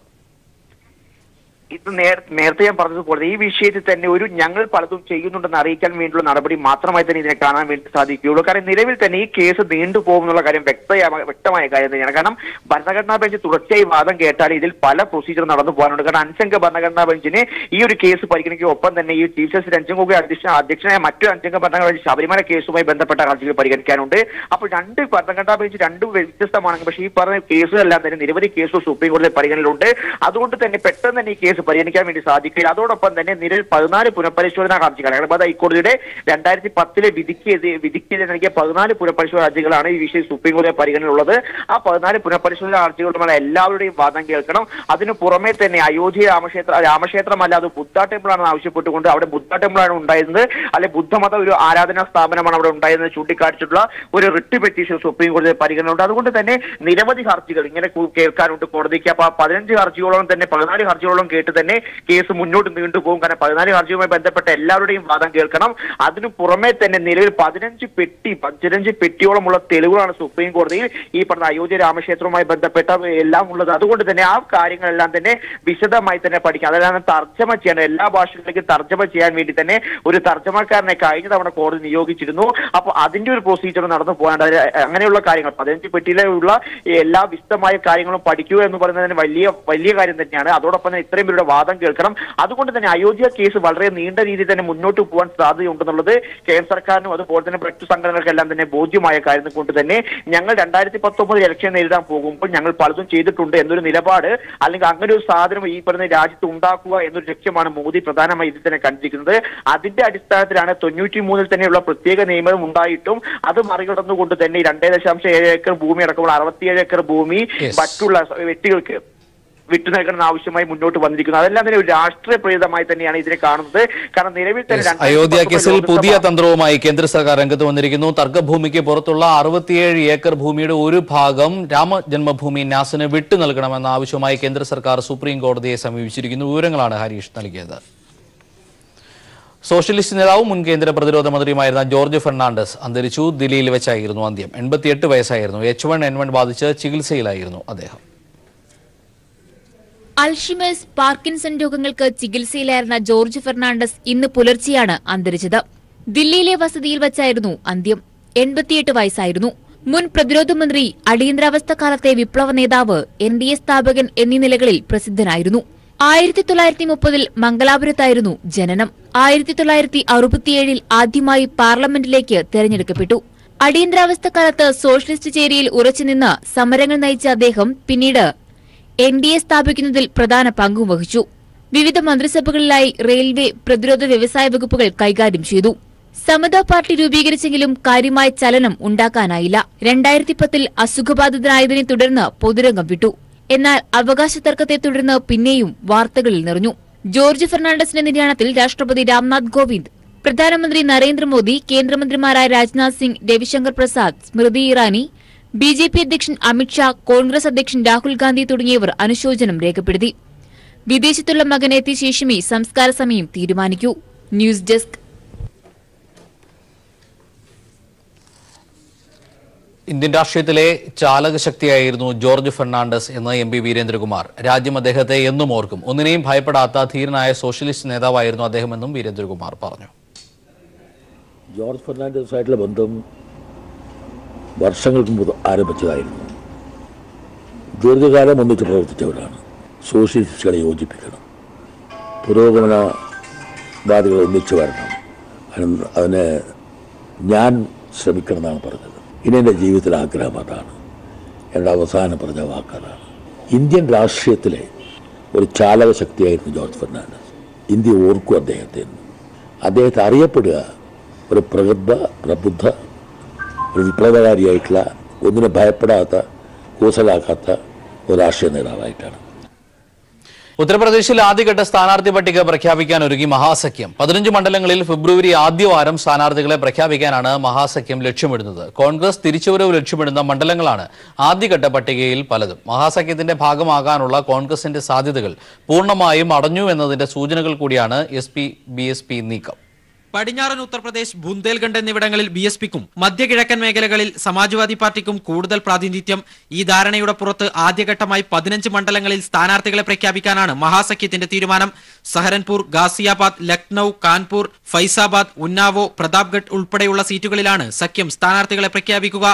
ഇത് നേര- നേരത്തെ ഞാൻ പറഞ്ഞതുപോലെ ഈ വിഷയത്തിൽ തന്നെ ഒരു ഞങ്ങൾ പലതും ചെയ്യുന്നുണ്ടെന്ന് അറിയിക്കാൻ വേണ്ടിയുള്ള നടപടി മാത്രമായി തന്നെ ഇതിനെ കാണാൻ വേണ്ടി സാധിക്കുകയുള്ളൂ. കാരണം നിലവിൽ തന്നെ ഈ കേസ് നീണ്ടുപോകുന്നുള്ള കാര്യം വ്യക്തമായ വ്യക്തമായ കാര്യം തന്നെയാണ്. കാരണം ഭരണഘടനാ ബെഞ്ച് തുടർച്ചയായി വാദം കേട്ടാൽ ഇതിൽ പല പ്രൊസീജിയർ നടന്നു പോകാനുണ്ട്. കാരണം അഞ്ചംഗ ഭരണഘടനാ ബെഞ്ചിന് ഈ ഒരു കേസ് പരിഗണിക്കുക ഒപ്പം തന്നെ ഈ ചീഫ് ജസ്റ്റിസ് രഞ്ജൻ ഗൊഗോയ് അധ്യക്ഷ അധ്യക്ഷനായ മറ്റു അഞ്ചംഗ ഭരണഘടനാ ബെഞ്ച് ശബരിമല കേസുമായി ബന്ധപ്പെട്ട ഹർജികൾ പരിഗണിക്കാനുണ്ട്. അപ്പോൾ രണ്ട് ഭരണഘടനാ ബെഞ്ച് രണ്ടും വ്യത്യസ്തമാണെങ്കിൽ പക്ഷേ ഈ പറഞ്ഞ കേസുകളെല്ലാം തന്നെ നിരവധി കേസുകൾ സുപ്രീം കോടതി പരിഗണനയിലുണ്ട്. അതുകൊണ്ട് തന്നെ പെട്ടെന്ന് തന്നെ ഈ കേസ് പരിഗണിക്കാൻ വേണ്ടി സാധിക്കില്ല അതോടൊപ്പം തന്നെ നിലവിൽ പതിനാല് പുനഃപരിശോധനാ ഹർജികൾ ഹൈദരാബാദ് ഹൈക്കോടതിയുടെ രണ്ടായിരത്തി പത്തിലെ വിധിക്കെതിരെ വിധിക്കെതിരെ നൽകിയ പതിനാല് പുനഃപരിശോധന ഹർജികളാണ് ഈ വിഷയം സുപ്രീം കോടതി പരിഗണനയിലുള്ളത്. ആ പതിനാല് പുനഃപരിശോധന ഹർജികളുമായി എല്ലാവരുടെയും വാദം കേൾക്കണം. അതിനു പുറമെ തന്നെ അയോധ്യ രാമക്ഷേത്ര രാമക്ഷേത്രമല്ല അത് ബുദ്ധ ടെമ്പിളാണെന്ന് ആവശ്യപ്പെട്ടുകൊണ്ട് അവിടെ ബുദ്ധ ടെമ്പിളാണ് ഉണ്ടായിരുന്നത്. അല്ലെ ബുദ്ധമത ഒരു ആരാധനാ സ്ഥാപനമാണ് അവിടെ ഉണ്ടായിരുന്നത് ചൂണ്ടിക്കാണിച്ചിട്ടുള്ള ഒരു റിട്ട് പെറ്റീഷൻ സുപ്രീം കോടതി പരിഗണനയുണ്ട് അതുകൊണ്ട് തന്നെ നിരവധി ഹർജികൾ ഇങ്ങനെ കേൾക്കാനുണ്ട് കോടതിക്ക്. അപ്പൊ പതിനഞ്ച് ഹർജികളോളം തന്നെ പതിനാല് ഹർജികളോളം കേട്ട് തന്നെ കേസ് മുന്നോട്ട് നീണ്ടുപോകും കാരണം പതിനാല് ഹർജിയുമായി ബന്ധപ്പെട്ട എല്ലാവരുടെയും വാദം കേൾക്കണം. അതിനു പുറമെ തന്നെ നിലവിൽ പതിനഞ്ച് പെട്ടി പതിനഞ്ച് പെട്ടിയോളമുള്ള തെളിവുകളാണ് സുപ്രീം കോടതിയിൽ ഈ പറഞ്ഞ അയോധ്യ രാമക്ഷേത്രവുമായി ബന്ധപ്പെട്ട എല്ലാം ഉള്ളത്. അതുകൊണ്ട് തന്നെ ആ കാര്യങ്ങളെല്ലാം തന്നെ വിശദമായി തന്നെ പഠിക്കാം. അതെല്ലാം തർജമ ചെയ്യണം. എല്ലാ ഭാഷകളിലേക്കും തർജമ ചെയ്യാൻ വേണ്ടി തന്നെ ഒരു തർജമക്കാരനെ കഴിഞ്ഞ തവണ കോടതി നിയോഗിച്ചിരുന്നു. അപ്പൊ അതിന്റെ ഒരു പ്രൊസീജിയർ നടന്നു പോകാണ്ട് അങ്ങനെയുള്ള കാര്യങ്ങൾ. പതിനഞ്ച് പെട്ടിയിലുള്ള എല്ലാ വിശദമായ കാര്യങ്ങളും പഠിക്കുക എന്ന് പറയുന്നതിന് വലിയ വലിയ കാര്യം തന്നെയാണ്. അതോടൊപ്പം തന്നെ ഇത്രയും മുഖ്യമന്ത്രിയുടെ വാദം കേൾക്കണം. അതുകൊണ്ട് തന്നെ അയോധ്യ കേസ് വളരെ നീണ്ട രീതിയിൽ തന്നെ മുന്നോട്ട് പോകാൻ സാധ്യതയുണ്ടെന്നുള്ളത് കേന്ദ്ര സർക്കാരിനും അതുപോലെ തന്നെ മറ്റു സംഘടനകൾക്കെല്ലാം തന്നെ ബോധ്യമായ കാര്യം കൊണ്ട് തന്നെ ഞങ്ങൾ രണ്ടായിരത്തി പത്തൊമ്പത് ഇലക്ഷൻ നേരിടാൻ പോകുമ്പോൾ ഞങ്ങൾ പലതും ചെയ്തിട്ടുണ്ട് എന്നൊരു നിലപാട് അല്ലെങ്കിൽ അങ്ങനെ ഒരു സാധനം ഈ പറയുന്ന രാജ്യത്ത് ഉണ്ടാക്കുക എന്നൊരു ലക്ഷ്യമാണ് മോദി പ്രധാനമായി ഇതിൽ തന്നെ കണ്ടിരിക്കുന്നത്. അതിന്റെ അടിസ്ഥാനത്തിലാണ് തൊണ്ണൂറ്റി മൂന്നിൽ തന്നെയുള്ള പ്രത്യേക നിയമം ഉണ്ടായിട്ടും അത് മറികടന്നുകൊണ്ട് തന്നെ രണ്ടേ ദശാംശം ഏഴ് ഏക്കർ ഭൂമി അടക്കമുള്ള അറുപത്തിയേഴ് ഏക്കർ ഭൂമി മറ്റുള്ള വ്യക്തികൾക്ക് വിട്ടു നൽകണം ആവശ്യമായി മുന്നോട്ട് വന്നിരിക്കുന്നു. അതെല്ലാം തന്നെ ഒരു രാഷ്ട്രീയ പ്രേരിതമായി തന്നെയാണ് ഇതിനെ കാണുന്നത്. കാരണം നിലവിൽ തന്നെ. അയോധ്യ കേസിൽ പുതിയ തന്ത്രവുമായി കേന്ദ്ര സർക്കാർ രംഗത്ത് വന്നിരിക്കുന്നു. തർക്കഭൂമിക്ക് പുറത്തുള്ള അറുപത്തിയേഴ് ഏക്കർ ഭൂമിയുടെ ഒരു ഭാഗം രാമജന്മഭൂമി നാസിന് വിട്ടു നൽകണമെന്ന ആവശ്യമായി കേന്ദ്ര സർക്കാർ സുപ്രീം കോടതിയെ സമീപിച്ചിരിക്കുന്നു. വിവരങ്ങളാണ് ഹരീഷ് നൽകിയത്. സോഷ്യലിസ്റ്റ് നേതാവും മുൻ കേന്ദ്ര പ്രതിരോധ മന്ത്രിയുമായിരുന്ന ജോർജ് ഫെർണാണ്ടസ് അന്തരിച്ചു. ദില്ലിയിൽ വെച്ചായിരുന്നു അന്ത്യം. എൺപത്തിയെട്ട് വയസ്സായിരുന്നു. എച്ച് വൺ എൻ വൺ ബാധിച്ച് ചികിത്സയിലായിരുന്നു അദ്ദേഹം. അൽഷിമേഴ്സ് പാർക്കിൻസൺ രോഗങ്ങൾക്ക് ചികിത്സയിലായിരുന്ന ജോർജ് ഫെർണാണ്ടസ് ഇന്ന് പുലർച്ചെയാണ് അന്തരിച്ചത്. ദില്ലിയിലെ വസതിയിൽ വച്ചായിരുന്നു അന്ത്യം. എൺപത്തിയെട്ട് വയസ്സായിരുന്നു. മുൻ പ്രതിരോധ മന്ത്രി അടിയന്തരാവസ്ഥ കാലത്തെ വിപ്ലവ നേതാവ് എൻ ഡി എ സ്ഥാപകൻ എന്നീ നിലകളിൽ പ്രസിദ്ധനായിരുന്നു. ആയിരത്തി തൊള്ളായിരത്തി മുപ്പതിൽ മംഗലാപുരത്തായിരുന്നു ജനനം. ആയിരത്തി തൊള്ളായിരത്തി അറുപത്തിയേഴിൽ ആദ്യമായി പാർലമെന്റിലേക്ക് തെരഞ്ഞെടുക്കപ്പെട്ടു. അടിയന്തരാവസ്ഥ കാലത്ത് സോഷ്യലിസ്റ്റ് ചേരിയിൽ ഉറച്ചുനിന്ന് സമരങ്ങൾ നയിച്ച അദ്ദേഹം പിന്നീട് എൻ ഡി എ സ്ഥാപിക്കുന്നതിൽ പ്രധാന പങ്കും വഹിച്ചു. വിവിധ മന്ത്രിസഭകളിലായി റെയിൽവേ പ്രതിരോധ വ്യവസായ വകുപ്പുകൾ കൈകാര്യം ചെയ്തു. സമതാ പാർട്ടി രൂപീകരിച്ചെങ്കിലും കാര്യമായ ചലനം ഉണ്ടാക്കാനായില്ല. രണ്ടായിരത്തി പത്തിൽ അസുഖബാധിതനായതിനെ തുടർന്ന് പൊതുരംഗം വിട്ടു. എന്നാൽ അവകാശ തർക്കത്തെ തുടർന്ന് പിന്നെയും വാർത്തകളിൽ നിറഞ്ഞു. ജോർജ് ഫെർണാണ്ടസിന്റെ നിര്യാണത്തിൽ രാഷ്ട്രപതി രാംനാഥ് കോവിന്ദ് പ്രധാനമന്ത്രി നരേന്ദ്രമോദി കേന്ദ്രമന്ത്രിമാരായ Rajnath Singh Ravi Shankar Prasad Smriti Irani B J P അധ്യക്ഷൻ അമിത്ഷാ കോൺഗ്രസ് അധ്യക്ഷൻ രാഹുൽ ഗാന്ധി തുടങ്ങിയവർ അനുശോചനം രേഖപ്പെടുത്തി. വിദേശത്തുള്ള മകനെത്തിയ ശേഷമേ സംസ്കാര സമയം തീരുമാനിക്കൂ. News desk. ഇന്ത്യൻ രാഷ്ട്രീയത്തിലെ ചാലകശക്തിയായിരുന്നു ജോർജ് ഫെർണാണ്ടസ് എന്ന എം പി വീരേന്ദ്രകുമാർ. രാജ്യം അദ്ദേഹത്തെ എന്നും ഓർക്കും. ഒന്നിനെയും ഭയപ്പെടാത്ത ധീരനായ സോഷ്യലിസ്റ്റ് നേതാവായിരുന്നു അദ്ദേഹമെന്നും വീരേന്ദ്രകുമാർ പറഞ്ഞു. ജോർജ് ഫെർണാണ്ടസുമായിട്ടുള്ള ബന്ധം വർഷങ്ങൾക്ക് മുമ്പ് ആരംഭിച്ചതായിരുന്നു. ദീർഘകാലം ഒന്നിച്ച് പ്രവർത്തിച്ചവരാണ്. സോഷ്യലിസ്റ്റുകളെ യോജിപ്പിക്കണം. പുരോഗമനവാദികളെ ഒന്നിച്ചു വരണം. അതിന് ഞാൻ ശ്രമിക്കണം എന്നാണ് പറഞ്ഞത്. ഇനി എന്റെ ജീവിതത്തിലെ ആഗ്രഹം അതാണ്. എന്റെ അവസാനം പറഞ്ഞ വാക്കതാണ് ഇന്ത്യൻ രാഷ്ട്രീയത്തിലെ ഒരു ചാലക ശക്തിയായിരുന്നു ജോർജ് ഫെർണാണ്ടസ്. ഇന്ത്യ ഓർക്കും അദ്ദേഹത്തെ അദ്ദേഹത്തെ അറിയപ്പെടുക ഒരു പ്രഗത്ഭ പ്രബുദ്ധ ഒരു വിപ്ലവകാരിയായിട്ടുള്ള ഒന്നിനെ ഭയപ്പെടാത്ത കൂസലാക്കാത്ത ഒരു രാഷ്ട്രീയ നേതാവായിട്ടാണ്. ഉത്തർപ്രദേശിൽ ആദ്യഘട്ട സ്ഥാനാർത്ഥി പട്ടിക പ്രഖ്യാപിക്കാൻ ഒരുങ്ങി മഹാസഖ്യം. പതിനഞ്ച് മണ്ഡലങ്ങളിൽ ഫെബ്രുവരി ആദ്യവാരം സ്ഥാനാർത്ഥികളെ പ്രഖ്യാപിക്കാനാണ് മഹാസഖ്യം ലക്ഷ്യമിടുന്നത്. കോൺഗ്രസ് തിരിച്ചുവരവ് ലക്ഷ്യമിടുന്ന മണ്ഡലങ്ങളാണ് ആദ്യഘട്ട പട്ടികയിൽ പലതും. മഹാസഖ്യത്തിന്റെ ഭാഗമാകാനുള്ള കോൺഗ്രസിന്റെ സാധ്യതകൾ പൂർണമായും അടഞ്ഞു എന്നതിന്റെ സൂചനകൾ കൂടിയാണ് എസ് പി നീക്കം. പടിഞ്ഞാറൻ ഉത്തർപ്രദേശ് ബുന്ദേൽഖണ്ഡ് എന്നിവിടങ്ങളിൽ ബി എസ് പിക്കും മധ്യകിഴക്കൻ മേഖലകളിൽ സമാജ്വാദി പാർട്ടിക്കും കൂടുതൽ പ്രാതിനിധ്യം. ഈ ധാരണയുടെ പുറത്ത് ആദ്യഘട്ടമായി പതിനഞ്ച് മണ്ഡലങ്ങളിൽ സ്ഥാനാർത്ഥികളെ പ്രഖ്യാപിക്കാനാണ് മഹാസഖ്യത്തിന്റെ തീരുമാനം. സഹരൻപൂർ ഗാസിയാബാദ് ലക്നൌ കാൺപൂർ ഫൈസാബാദ് ഉന്നാവോ പ്രതാപ്ഗഡ് ഉൾപ്പെടെയുള്ള സീറ്റുകളിലാണ് സഖ്യം സ്ഥാനാർത്ഥികളെ പ്രഖ്യാപിക്കുക.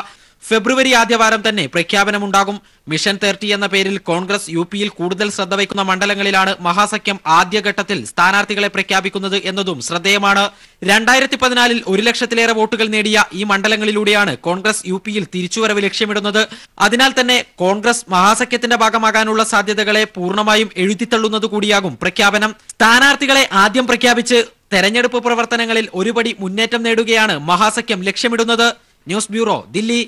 ഫെബ്രുവരി ആദ്യവാരം തന്നെ പ്രഖ്യാപനമുണ്ടാകും. മിഷൻ തേർട്ടി എന്ന പേരിൽ കോൺഗ്രസ് യു പിയിൽ കൂടുതൽ ശ്രദ്ധ വയ്ക്കുന്ന മണ്ഡലങ്ങളിലാണ് മഹാസഖ്യം ആദ്യഘട്ടത്തിൽ സ്ഥാനാർത്ഥികളെ പ്രഖ്യാപിക്കുന്നത് എന്നതും ശ്രദ്ധേയമാണ്. രണ്ടായിരത്തി പതിനാലിൽ ഒരു ലക്ഷത്തിലേറെ വോട്ടുകൾ നേടിയ ഈ മണ്ഡലങ്ങളിലൂടെയാണ് കോൺഗ്രസ് യു പിയിൽ തിരിച്ചുവരവ് ലക്ഷ്യമിടുന്നത്. അതിനാൽ തന്നെ കോൺഗ്രസ് മഹാസഖ്യത്തിന്റെ ഭാഗമാകാനുള്ള സാധ്യതകളെ പൂർണമായും എഴുതിത്തള്ളുന്നത് കൂടിയാകും പ്രഖ്യാപനം. സ്ഥാനാർത്ഥികളെ ആദ്യം പ്രഖ്യാപിച്ച് തെരഞ്ഞെടുപ്പ് പ്രവർത്തനങ്ങളിൽ ഒരുപടി മുന്നേറ്റം നേടുകയാണ് മഹാസഖ്യം ലക്ഷ്യമിടുന്നത്. News bureau Delhi.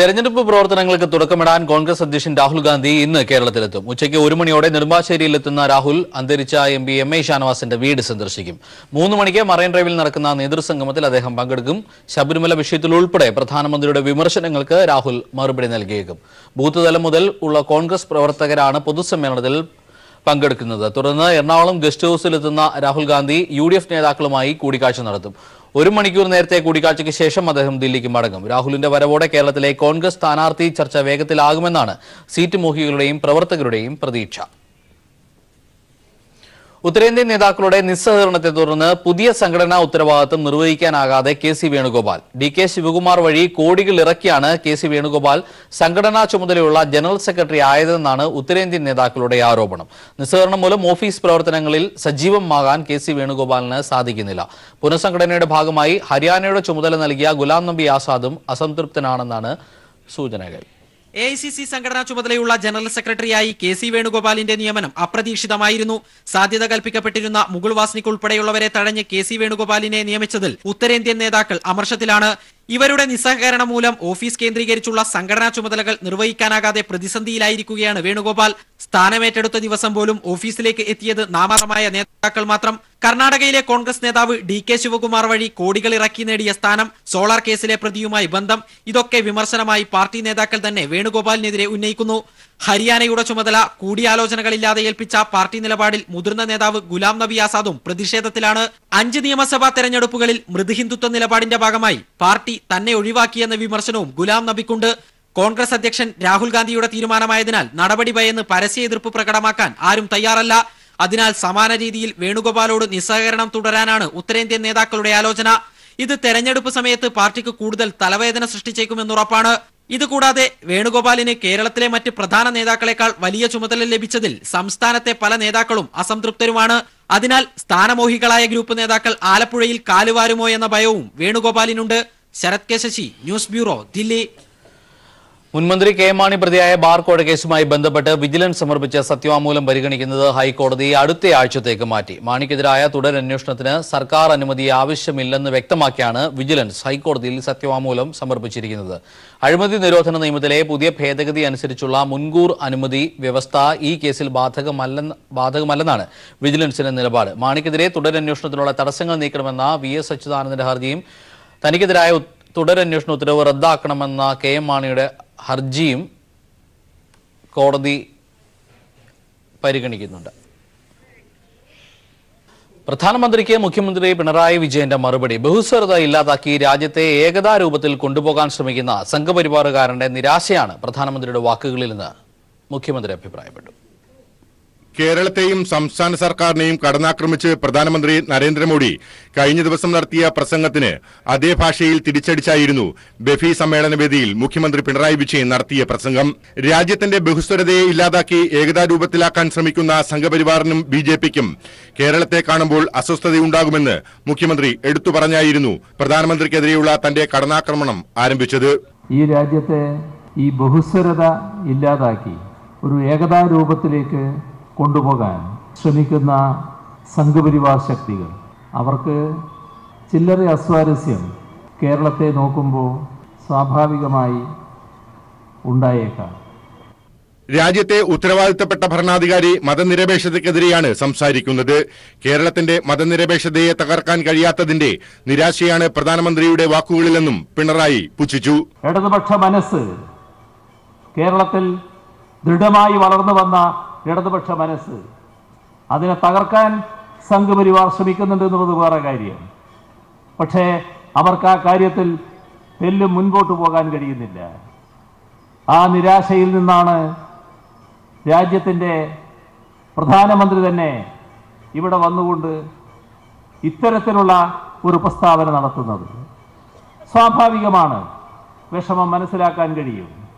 തെരഞ്ഞെടുപ്പ് പ്രവർത്തനങ്ങൾക്ക് തുടക്കമിടാൻ കോൺഗ്രസ് അധ്യക്ഷൻ രാഹുൽ ഗാന്ധി ഇന്ന് കേരളത്തിലെത്തും. ഉച്ചയ്ക്ക് ഒരു മണിയോടെ നെടുമ്പാശ്ശേരിയിലെത്തുന്ന രാഹുൽ അന്തരിച്ച എം പി എം എ ഷാനവാസിന്റെ വീട് സന്ദർശിക്കും. മൂന്ന് മണിക്ക് മറൈൻ ഡ്രൈവിൽ നടക്കുന്ന നേതൃസംഗമത്തിൽ അദ്ദേഹം പങ്കെടുക്കും. ശബരിമല വിഷയത്തിൽ ഉൾപ്പെടെ പ്രധാനമന്ത്രിയുടെ വിമർശനങ്ങൾക്ക് രാഹുൽ മറുപടി നൽകിയേക്കും. ബൂത്ത് തലം മുതൽ ഉള്ള കോൺഗ്രസ് പ്രവർത്തകരാണ് പൊതുസമ്മേളനത്തിൽ പങ്കെടുക്കുന്നത്. തുടർന്ന് എറണാകുളം ഗസ്റ്റ് ഹൌസിലെത്തുന്ന രാഹുൽ ഗാന്ധി യു നേതാക്കളുമായി കൂടിക്കാഴ്ച നടത്തും. ഒരു മണിക്കൂർ നേരത്തെ കൂടിക്കാഴ്ചയ്ക്ക് ശേഷം അദ്ദേഹം ദില്ലിക്ക് മടങ്ങും. രാഹുലിന്റെ വരവോടെ കേരളത്തിലെ കോൺഗ്രസ് സ്ഥാനാർത്ഥി ചർച്ച വേഗത്തിലാകുമെന്നാണ് സീറ്റ് മോഹികളുടെയും പ്രവർത്തകരുടെയും പ്രതീക്ഷ. ഉത്തരേന്ത്യൻ നേതാക്കളുടെ നിസ്സഹകരണത്തെ തുടർന്ന് പുതിയ സംഘടനാ ഉത്തരവാദിത്തം നിർവഹിക്കാനാകാതെ K C Venugopal D K Shivakumar വഴി കോടികൾ ഇറക്കിയാണ് കെ സി വേണുഗോപാൽ സംഘടനാ ചുമതലയുള്ള ജനറൽ സെക്രട്ടറി ആയതെന്നാണ് ഉത്തരേന്ത്യൻ നേതാക്കളുടെ ആരോപണം. നിസ്സഹകരണം മൂലം ഓഫീസ് പ്രവർത്തനങ്ങളിൽ സജീവമാകാൻ കെ സി വേണുഗോപാലിന് സാധിക്കുന്നില്ല. പുനഃസംഘടനയുടെ ഭാഗമായി ഹരിയാനയുടെ ചുമതല നൽകിയ ഗുലാം നബി ആസാദും അസംതൃപ്തനാണെന്നാണ് സൂചനകൾ. എ ഐ സി സി സംഘടനാ ചുമതലയുള്ള ജനറൽ സെക്രട്ടറിയായി കെ സി വേണുഗോപാലിന്റെ നിയമനം അപ്രതീക്ഷിതമായിരുന്നു. സാധ്യത കൽപ്പിക്കപ്പെട്ടിരുന്ന മുകുൾ വാസ്നിക് ഉൾപ്പെടെയുള്ളവരെ തഴഞ്ഞ് കെ സി വേണുഗോപാലിനെ നിയമിച്ചതിൽ ഉത്തരേന്ത്യൻ നേതാക്കൾ അമർഷത്തിലാണ്. ഇവരുടെ നിസ്സഹകരണം മൂലം ഓഫീസ് കേന്ദ്രീകരിച്ചുള്ള സംഘടനാ ചുമതലകൾ നിർവഹിക്കാനാകാതെ പ്രതിസന്ധിയിലായിരിക്കുകയാണ് വേണുഗോപാൽ. സ്ഥാനമേറ്റെടുത്ത ദിവസം പോലും ഓഫീസിലേക്ക് എത്തിയത് നാമമാത്രമായ നേതാക്കൾ മാത്രം. കർണാടകയിലെ കോൺഗ്രസ് നേതാവ് ഡി കെ ശിവകുമാർ വഴി കോടികൾ ഇറക്കി നേടിയ സ്ഥാനം സോളാർ കേസിലെ പ്രതിയുമായി ബന്ധം. ഇതൊക്കെ വിമർശനമായി പാർട്ടി നേതാക്കൾ തന്നെ വേണുഗോപാലിനെതിരെ ഉന്നയിക്കുന്നു. ഹരിയാനയുടെ ചുമതല കൂടിയാലോചനകളില്ലാതെ ഏൽപ്പിച്ച പാർട്ടി നിലപാടിൽ മുതിർന്ന നേതാവ് ഗുലാം നബി ആസാദും പ്രതിഷേധത്തിലാണ്. അഞ്ച് നിയമസഭാ തെരഞ്ഞെടുപ്പുകളിൽ മൃദുഹിന്ദുത്വ നിലപാടിന്റെ ഭാഗമായി പാർട്ടി തന്നെ ഒഴിവാക്കിയെന്ന വിമർശനവും ഗുലാം നബിക്കുണ്ട്. കോൺഗ്രസ് അധ്യക്ഷൻ രാഹുൽ ഗാന്ധിയുടെ തീരുമാനമായതിനാൽ നടപടി ഭയന്ന് പരസ്യ എതിർപ്പ് പ്രകടമാക്കാൻ ആരും തയ്യാറല്ല. അതിനാൽ സമാന രീതിയിൽ വേണുഗോപാലോട് നിസ്സഹകരണം തുടരാനാണ് ഉത്തരേന്ത്യൻ നേതാക്കളുടെ ആലോചന. ഇത് തെരഞ്ഞെടുപ്പ് സമയത്ത് പാർട്ടിക്ക് കൂടുതൽ തലവേദന സൃഷ്ടിച്ചേക്കുമെന്നുറപ്പാണ്. ഇതുകൂടാതെ വേണുഗോപാലിന് കേരളത്തിലെ മറ്റ് പ്രധാന നേതാക്കളെക്കാൾ വലിയ ചുമതല ലഭിച്ചതിൽ സംസ്ഥാനത്തെ പല നേതാക്കളും അസംതൃപ്തരുമാണ്. അതിനാൽ സ്ഥാനമോഹികളായ ഗ്രൂപ്പ് നേതാക്കൾ ആലപ്പുഴയിൽ കാലുവാരുമോ എന്ന ഭയവും വേണുഗോപാലിനുണ്ട്. Sarath K Sasi news bureau Delhi. മുൻമന്ത്രി കെ മാണി പ്രതിയായ ബാർകോഴ കേസുമായി ബന്ധപ്പെട്ട് വിജിലൻസ് സമർപ്പിച്ച സത്യവാങ്മൂലം പരിഗണിക്കുന്നത് ഹൈക്കോടതി അടുത്ത ആഴ്ചത്തേക്ക് മാറ്റി. മാണിക്കെതിരായ തുടരന്വേഷണത്തിന് സർക്കാർ അനുമതി ആവശ്യമില്ലെന്ന് വ്യക്തമാക്കിയാണ് വിജിലൻസ് ഹൈക്കോടതിയിൽ സത്യവാങ്മൂലം സമർപ്പിച്ചിരിക്കുന്നത്. അഴിമതി നിരോധന നിയമത്തിലെ പുതിയ ഭേദഗതി അനുസരിച്ചുള്ള മുൻകൂർ അനുമതി വ്യവസ്ഥ ഈ കേസിൽ ബാധകമല്ലെന്ന് ബാധകമല്ലെന്നാണ് വിജിലൻസിന്റെ നിലപാട്. മാണിക്കെതിരെ തുടരന്വേഷണത്തിനുള്ള തടസ്സങ്ങൾ നീക്കണമെന്ന വി എസ് അച്യുതാനന്ദന്റെ ഹർജിയും തനിക്കെതിരായ തുടരന്വേഷണ ഉത്തരവ് റദ്ദാക്കണമെന്ന കെ എം മാണിയുടെ ഹർജിയും കോടതി പരിഗണിക്കുന്നുണ്ട്. പ്രധാനമന്ത്രിക്ക് മുഖ്യമന്ത്രി പിണറായി വിജയന്റെ മറുപടി. ബഹുസ്വരത ഇല്ലാതാക്കി രാജ്യത്തെ ഏകതാ രൂപത്തിൽ കൊണ്ടുപോകാൻ ശ്രമിക്കുന്ന സംഘപരിവാറുകാരന്റെ നിരാശയാണ് പ്രധാനമന്ത്രിയുടെ വാക്കുകളിൽ നിന്ന് മുഖ്യമന്ത്രി അഭിപ്രായപ്പെട്ടു. കേരളത്തെയും സംസ്ഥാന സർക്കാരിനെയും കടന്നാക്രമിച്ച് പ്രധാനമന്ത്രി നരേന്ദ്രമോദി കഴിഞ്ഞ ദിവസം നടത്തിയ പ്രസംഗത്തിന് അതേ ഭാഷയിൽ തിരിച്ചടിച്ചായിരുന്നു ബഫി സമ്മേളന വേദിയിൽ മുഖ്യമന്ത്രി പിണറായി വിജയൻ നടത്തിയ പ്രസംഗം. രാജ്യത്തിന്റെ ബഹുസ്വരതയെ ഇല്ലാതാക്കി ഏകതാ രൂപത്തിലാക്കാൻ ശ്രമിക്കുന്ന സംഘപരിവാറിനും ബി ജെ പിക്കും കേരളത്തെ കാണുമ്പോൾ അസ്വസ്ഥതയുണ്ടാകുമെന്ന് മുഖ്യമന്ത്രി എടുത്തു പറഞ്ഞായിരുന്നു പ്രധാനമന്ത്രിക്കെതിരെയുള്ള തന്റെ കടന്നാക്രമണം ആരംഭിച്ചത്. ഈ രാജ്യത്തെ ഈ ബഹുസ്വരത ഇല്ലാതാക്കി ഒരു ഏകതാ രൂപത്തിലേക്ക് കൊണ്ടുപോകാൻ ശ്രമിക്കുന്ന സംഘപരിവാർ ശക്തികൾ. അവർക്ക് ചില്ലറ അസ്വാരസ്യം കേരളത്തെ നോക്കുമ്പോൾ സ്വാഭാവികമായി ഉണ്ടായേക്കാം. രാജ്യത്തെ ഉത്തരവാദിത്തപ്പെട്ട ഭരണാധികാരി മതനിരപേക്ഷതയ്ക്കെതിരെയാണ് സംസാരിക്കുന്നത്. കേരളത്തിന്റെ മതനിരപേക്ഷതയെ തകർക്കാൻ കഴിയാത്തതിന്റെ നിരാശയാണ് പ്രധാനമന്ത്രിയുടെ വാക്കുകളിലെന്നും പിണറായി പുച്ഛിച്ചു. ഇടതുപക്ഷ മനസ്സ് കേരളത്തിൽ ദൃഢമായി വളർന്നു വന്ന ഇടതുപക്ഷ മനസ്സ്. അതിനെ തകർക്കാൻ സംഘപരിവാർ ശ്രമിക്കുന്നുണ്ട് എന്നുള്ളത് വേറെ കാര്യം. പക്ഷേ അവർക്ക് ആ കാര്യത്തിൽ തെല്ലും മുൻപോട്ട് പോകാൻ കഴിയുന്നില്ല. ആ നിരാശയിൽ നിന്നാണ് രാജ്യത്തിന്റെ പ്രധാനമന്ത്രി തന്നെ ഇവിടെ വന്നുകൊണ്ട് ഇത്തരത്തിലുള്ള ഒരു പ്രസ്താവന നടത്തുന്നത്. സ്വാഭാവികമാണ്. വിഷമം മനസ്സിലാക്കാൻ കഴിയും.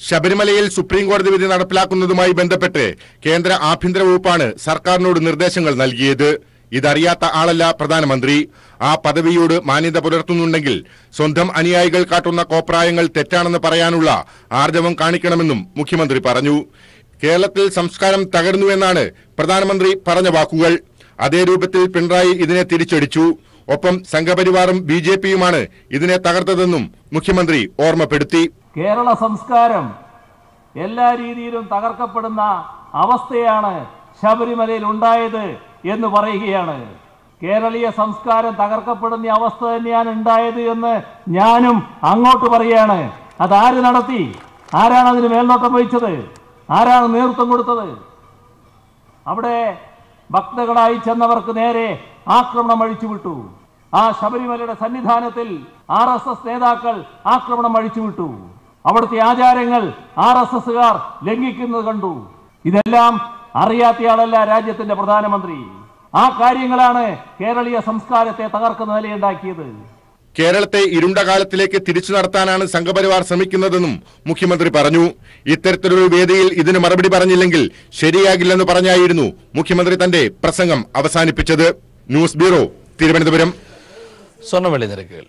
ശബരിമലയിൽ സുപ്രീം കോടതി വിധി നടപ്പിലാക്കുന്നതുമായി ബന്ധപ്പെട്ട് കേന്ദ്ര ആഭ്യന്തര വകുപ്പാണ് സർക്കാരിനോട് നിർദ്ദേശങ്ങൾ നൽകിയത്. ഇതറിയാത്ത ആളല്ല പ്രധാനമന്ത്രി. ആ പദവിയോട് മാന്യത പുലർത്തുന്നുണ്ടെങ്കിൽ സ്വന്തം അനുയായികൾ കാട്ടുന്ന കോപ്രായങ്ങൾ തെറ്റാണെന്ന് പറയാനുള്ള ആർജവം കാണിക്കണമെന്നും മുഖ്യമന്ത്രി പറഞ്ഞു. കേരളത്തിൽ സംസ്കാരം തകർന്നുവെന്നാണ് പ്രധാനമന്ത്രി പറഞ്ഞ വാക്കുകൾ. അതേ രൂപത്തിൽ പിണറായി ഇതിനെ തിരിച്ചടിച്ചു. ഒപ്പം സംഘപരിവാറും ബി ഇതിനെ തകർത്തതെന്നും മുഖ്യമന്ത്രി ഓർമ്മപ്പെടുത്തി. കേരള സംസ്കാരം എല്ലാ രീതിയിലും തകർക്കപ്പെടുന്ന അവസ്ഥയാണ് ശബരിമലയിൽ ഉണ്ടായത് എന്ന് പറയുകയാണ്. കേരളീയ സംസ്കാരം തകർക്കപ്പെടുന്ന അവസ്ഥ തന്നെയാണ് ഉണ്ടായത് എന്ന് ഞാനും അങ്ങോട്ട് പറയുകയാണ്. അതാര് നടത്തി? ആരാണ് അതിന് മേൽനോട്ടം വഹിച്ചത്? ആരാണ് നേതൃത്വം കൊടുത്തത്? അവിടെ ഭക്തകളായി ചെന്നവർക്ക് നേരെ ആക്രമണം അഴിച്ചുവിട്ടു. ആ ശബരിമലയുടെ സന്നിധാനത്തിൽ ആർ നേതാക്കൾ ആക്രമണം അഴിച്ചുവിട്ടു. അവിടുത്തെ ആചാരങ്ങൾ ആർ എസ് എസുകാർ ലംഘിക്കുന്നത് കണ്ടു. ഇതെല്ലാം അറിയാത്തയാളല്ല രാജ്യത്തിന്റെ പ്രധാനമന്ത്രി. ആ കാര്യങ്ങളാണ് കേരളീയ സംസ്കാരത്തെ തകർക്കുന്ന നിലയുണ്ടാക്കിയത്. കേരളത്തെ ഇരുണ്ട കാലത്തിലേക്ക് തിരിച്ചു നടത്താനാണ് സംഘപരിവാർ ശ്രമിക്കുന്നതെന്നും മുഖ്യമന്ത്രി പറഞ്ഞു. ഇത്തരത്തിലൊരു വേദിയിൽ ഇതിന് മറുപടി പറഞ്ഞില്ലെങ്കിൽ ശരിയാകില്ലെന്ന് പറഞ്ഞായിരുന്നു മുഖ്യമന്ത്രി തന്റെ പ്രസംഗം അവസാനിപ്പിച്ചത്. News bureau Thiruvananthapuram. സ്വർണവെള്ളി നിരക്കുകൾ.